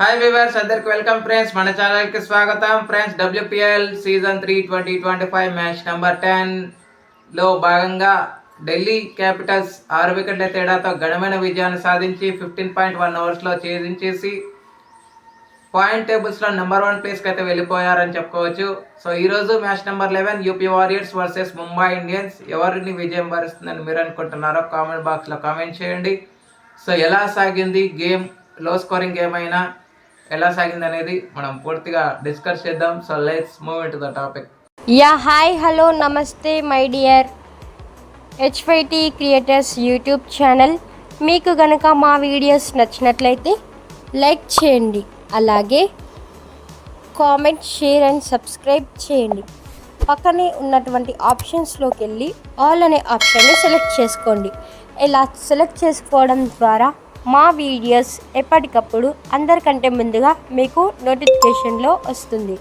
Hi viewers అందరికి welcome friends మన ఛానల్కి స్వాగతం. Friends WPL season three twenty twenty five match number టెన్లో భాగంగా ఢిల్లీ క్యాపిటల్స్ ఆరు వికెట్ల తేడాతో ఘనమైన విజయాన్ని సాధించి ఫిఫ్టీన్ పాయింట్ వన్ ఓవర్స్లో ఛేదించేసి పాయింట్ టేబుల్స్లో నెంబర్ వన్ ప్లేస్కి అయితే వెళ్ళిపోయారని చెప్పుకోవచ్చు. సో ఈరోజు match number eleven UP Warriors versus Mumbai Indians ఎవరిని విజయం భరిస్తుందని మీరు అనుకుంటున్నారో కామెంట్ బాక్స్లో కామెంట్ చేయండి. సో ఎలా సాగింది? గేమ్లో స్కోరింగ్ గేమ్ అయినా ఎలా సాగింది అనేది మనం పూర్తిగా డిస్కస్ చేద్దాం. So let's move in to the topic ya hi hello నమస్తే my dear HYT creators YouTube channel మీకు గనక మా వీడియోస్ నచ్చినట్లయితే లైక్ చేయండి. అలాగే కామెంట్ షేర్ అండ్ సబ్స్క్రైబ్ చేయండి. పక్కనే ఉన్నటువంటి ఆప్షన్స్లోకి వెళ్ళి ఆల్ అనే ఆప్షన్ని సెలెక్ట్ చేసుకోండి. ఇలా సెలెక్ట్ చేసుకోవడం ద్వారా మా వీడియోస్ ఎప్పటికప్పుడు అందరికంటే ముందుగా మీకు నోటిఫికేషన్లో వస్తుంది.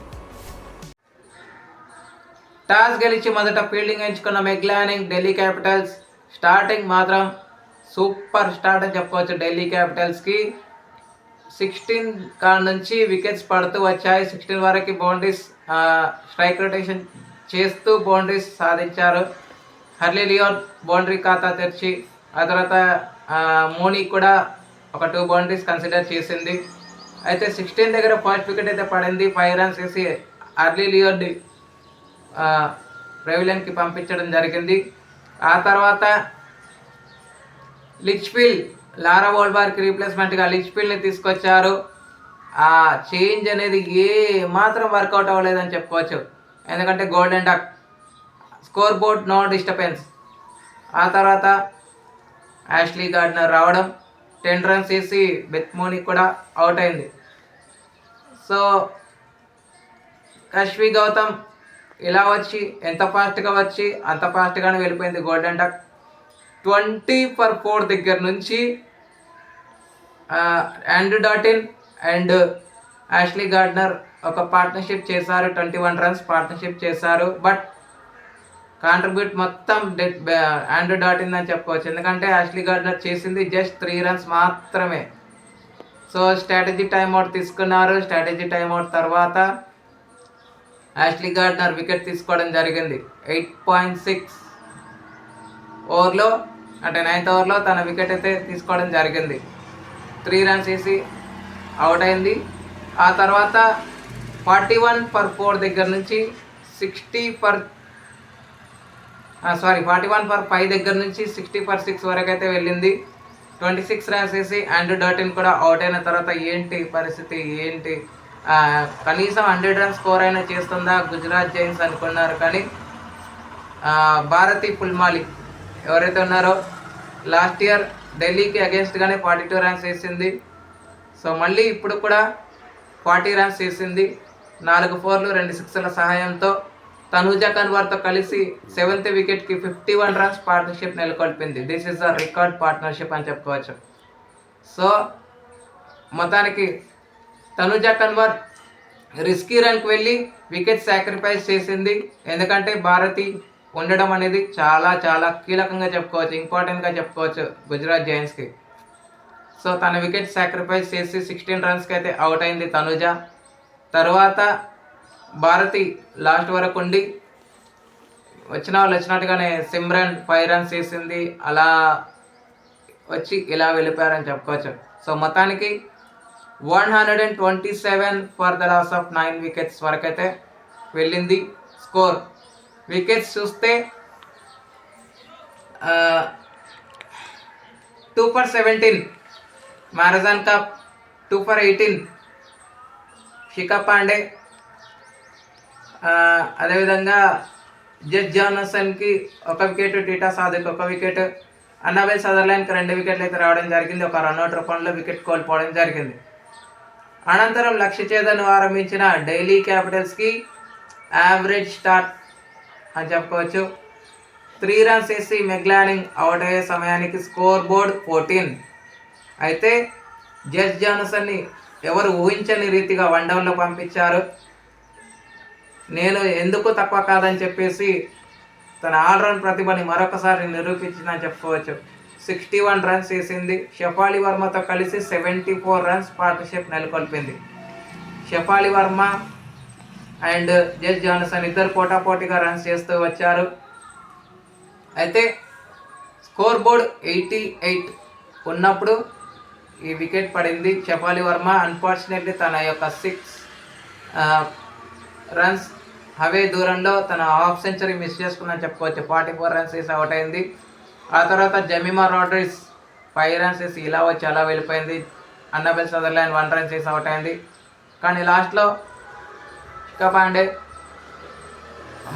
టాస్ గెలిచి మొదట ఫీల్డింగ్ ఎంచుకున్న Meg Lanning Delhi Capitals. Starting మాత్రం సూపర్ స్టార్ట్ అని చెప్పుకోవచ్చు ఢిల్లీ క్యాపిటల్స్కి. సిక్స్టీన్ కాడ నుంచి వికెట్స్ పడుతూ వచ్చాయి. సిక్స్టీన్ వరకు బౌండరీస్ స్ట్రైక్ రొటేషన్ చేస్తూ బౌండరీస్ సాధించారు. హర్లీ లియోన్ బౌండరీ ఖాతా తెరిచి ఆ తర్వాత మోనీ కూడా ఒక టూ బౌండరీస్ కన్సిడర్ చేసింది. అయితే సిక్స్టీన్ దగ్గర ఫస్ట్ వికెట్ అయితే పడింది. ఫైవ్ రన్స్ వేసి అర్లీ లియోడ్ ప్రెవిలియన్కి పంపించడం జరిగింది. ఆ తర్వాత లిచ్ఫీల్డ్ లారా వోల్బార్కి రీప్లేస్మెంట్గా లిచ్ఫీల్డ్ని తీసుకొచ్చారు. ఆ చేంజ్ అనేది ఏ మాత్రం వర్కౌట్ అవ్వలేదని చెప్పుకోవచ్చు. ఎందుకంటే golden duck score board no disturbance ఆ తర్వాత యాష్లీ గార్డ్నర్ రావడం టెన్ రన్స్ వేసి బెత్మోని కూడా అవుట్ అయింది. సో కశ్వి గౌతమ్ ఇలా వచ్చి ఎంత ఫాస్ట్గా వచ్చి అంత ఫాస్ట్గానే వెళ్ళిపోయింది golden duck twenty for four దగ్గర నుంచి Andrew Dottin and Ashleigh Gardner ఒక పార్ట్నర్షిప్ చేశారు. ట్వంటీ వన్ రన్స్ పార్ట్నర్షిప్ చేశారు. బట్ కాంట్రిబ్యూట్ మొత్తం ఆండ్రూ డాటిన్ అని చెప్పుకోవచ్చు. ఎందుకంటే అష్లీ గార్డ్నర్ చేసింది జస్ట్ త్రీ రన్స్ మాత్రమే. సో స్ట్రాటజీ టైంఅవుట్ తీసుకున్నారు. స్ట్రాటజీ టైంఅవుట్ తర్వాత యాష్లీ గార్డ్నర్ వికెట్ తీసుకోవడం జరిగింది. ఎయిట్ పాయింట్ సిక్స్ ఓవర్లో అంటే నైన్త్ ఓవర్లో తన వికెట్ అయితే తీసుకోవడం జరిగింది. త్రీ రన్స్ వేసి అవుట్ అయింది. ఆ తర్వాత ఫార్టీ వన్ ఫర్ ఫోర్ దగ్గర నుంచి sixty for sorry forty one for five దగ్గర నుంచి సిక్స్టీ ఫర్ సిక్స్ వరకు అయితే వెళ్ళింది. ట్వంటీ సిక్స్ రాసేసి వేసి అండ్ డాటిన్ కూడా అవుట్ అయిన తర్వాత ఏంటి పరిస్థితి ఏంటి? కనీసం హండ్రెడ్ రన్ స్కోర్ అయినా చేస్తుందా? గుజరాత్ జైన్స్ అనుకున్నారు కానీ భారతి పుల్మాలి ఎవరైతే ఉన్నారో లాస్ట్ ఇయర్ ఢిల్లీకి అగేన్స్ట్గానే ఫార్టీ టూ రన్స్ వేసింది. సో మళ్ళీ ఇప్పుడు కూడా ఫార్టీ రన్స్ వేసింది. నాలుగు ఫోర్లు రెండు సిక్స్ల సహాయంతో తనూజా కన్వర్తో కలిసి సెవెంత్ వికెట్కి fifty one runs partnership నెలకొల్పింది. This is the record partnership అని చెప్పుకోవచ్చు. సో మొత్తానికి తనుజా కన్వర్ రిస్కీ రన్కి వెళ్ళి వికెట్ సాక్రిఫైస్ చేసింది. ఎందుకంటే భారతి ఉండడం అనేది చాలా చాలా కీలకంగా చెప్పుకోవచ్చు ఇంపార్టెంట్గా చెప్పుకోవచ్చు గుజరాత్ జైన్స్కి సో తన వికెట్ సాక్రిఫైస్ చేసి సిక్స్టీన్ రన్స్కి అయితే అవుట్ అయింది తనుజ. తర్వాత భారతి లాస్ట్ వరకు ఉండి వచ్చిన వాళ్ళు వచ్చినట్టుగానే సిమ్రన్ ఫైవ్ రన్స్ చేసింది. అలా వచ్చి ఇలా వెళ్ళిపోయారని చెప్పుకోవచ్చు. సో మొత్తానికి one hundred and twenty seven for the loss of nine wickets వరకు అయితే వెళ్ళింది స్కోర్. వికెట్స్ చూస్తే two for seventeen Marizanne Kapp two for eighteen Shikha Pandey అదేవిధంగా జస్ జానసన్కి ఒక వికెట్ టీటా సాదిక్ ఒక వికెట్ అన్నాబెల్ సదర్లాండ్కి రెండు వికెట్లు అయితే రావడం జరిగింది. ఒక రన్అట్ రూపంలో వికెట్ కోల్పోవడం జరిగింది. అనంతరం లక్ష్య చేదను ఆరంభించిన ఢిల్లీ క్యాపిటల్స్కి యావరేజ్ స్టార్ట్ అని చెప్పుకోవచ్చు. త్రీ రన్స్ వేసి మెగ్లానింగ్ అవుట్ అయ్యే సమయానికి స్కోర్ బోర్డ్ ఫోర్టీన్. అయితే జస్ జానసన్ని ఎవరు ఊహించని రీతిగా వన్ డౌన్లో పంపించారు. నేను ఎందుకు తక్కువ కాదని చెప్పేసి తన ఆల్రౌండ్ ప్రతిభని మరొకసారి నిరూపించిందని చెప్పుకోవచ్చు. సిక్స్టీ వన్ రన్స్ వేసింది. షఫాలి వర్మతో కలిసి seventy four runs partnership నెలకొల్పింది. Shafali Verma and Jess Johnson ఇద్దరు పోటాపోటీగా రన్స్ చేస్తూ వచ్చారు. అయితే స్కోర్ బోర్డ్ ఎయిటీ ఎయిట్ ఉన్నప్పుడు ఈ వికెట్ పడింది. షఫాలి వర్మ అన్ఫార్చునేట్లీ తన యొక్క సిక్స్ రన్స్ అవే దూరంలో తన హాఫ్ సెంచరీ మిస్ చేసుకుందని చెప్పుకోవచ్చు. ఫార్టీ ఫోర్ రన్స్ వేసి అవుట్ అయింది. ఆ తర్వాత జమీమా రాడ్రిస్ ఫైవ్ రన్స్ వేసి ఇలా వచ్చి అలా వెళ్ళిపోయింది. అన్నబెల్ సదర్లాండ్ వన్ రన్స్ వేసి అవుట్ అయింది. కానీ లాస్ట్లో ఇక పాండే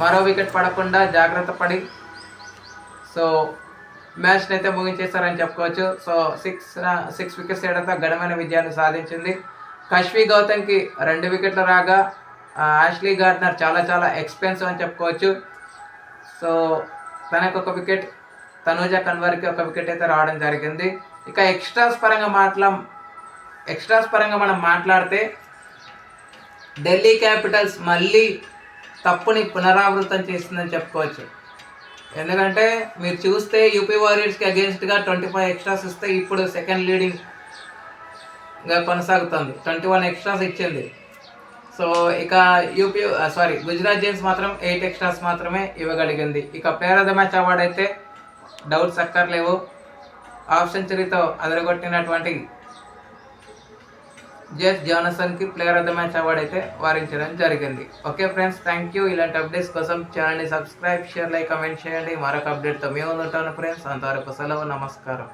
మరో వికెట్ పడకుండా జాగ్రత్త పడి సో మ్యాచ్ని అయితే ముగించేస్తారని చెప్పుకోవచ్చు. సో సిక్స్ సిక్స్ వికెట్స్ తేడాతో ఘనమైన విజయాన్ని సాధించింది. కశ్వి గౌతమ్కి రెండు వికెట్లు రాగా యాష్లీ గార్డ్నర్ చాలా చాలా ఎక్స్పెన్సివ్ అని చెప్పుకోవచ్చు. సో తనకు ఒక వికెట్ తనూజ కన్వర్కి ఒక వికెట్ అయితే రావడం జరిగింది. ఇక ఎక్స్ట్రాస్ పరంగా మాట్లా ఎక్స్ట్రాస్ పరంగా మనం మాట్లాడితే ఢిల్లీ క్యాపిటల్స్ మళ్ళీ తప్పుని పునరావృతం చేస్తుందని చెప్పుకోవచ్చు. ఎందుకంటే మీరు చూస్తే యూపీ వారియర్స్కి అగేన్స్ట్గా ట్వంటీ ఫైవ్ ఎక్స్ట్రాస్ ఇస్తే ఇప్పుడు సెకండ్ లీడింగ్గా కొనసాగుతుంది. ట్వంటీ వన్ ఎక్స్ట్రాస్ ఇచ్చింది. సో ఇక యూపీ సారీ గుజరాత్ జైన్స్ మాత్రం ఎయిట్ ఎక్స్ట్రాస్ మాత్రమే ఇవ్వగలిగింది. ఇక player of the match award అయితే డౌట్స్ అక్కర్లేవు. హాఫ్ సెంచరీతో అదరగొట్టినటువంటి Jess జానసన్కి player of the match award అయితే వారించడం జరిగింది. ఓకే ఫ్రెండ్స్ థ్యాంక్ యూ ఇలాంటి అప్డేట్స్ కోసం ఛానల్ని సబ్స్క్రైబ్ షేర్ లైక్ కమెంట్ చేయండి. మరొక అప్డేట్తో మేము ఉంటాను ఫ్రెండ్స్ అంతవరకు సెలవు నమస్కారం.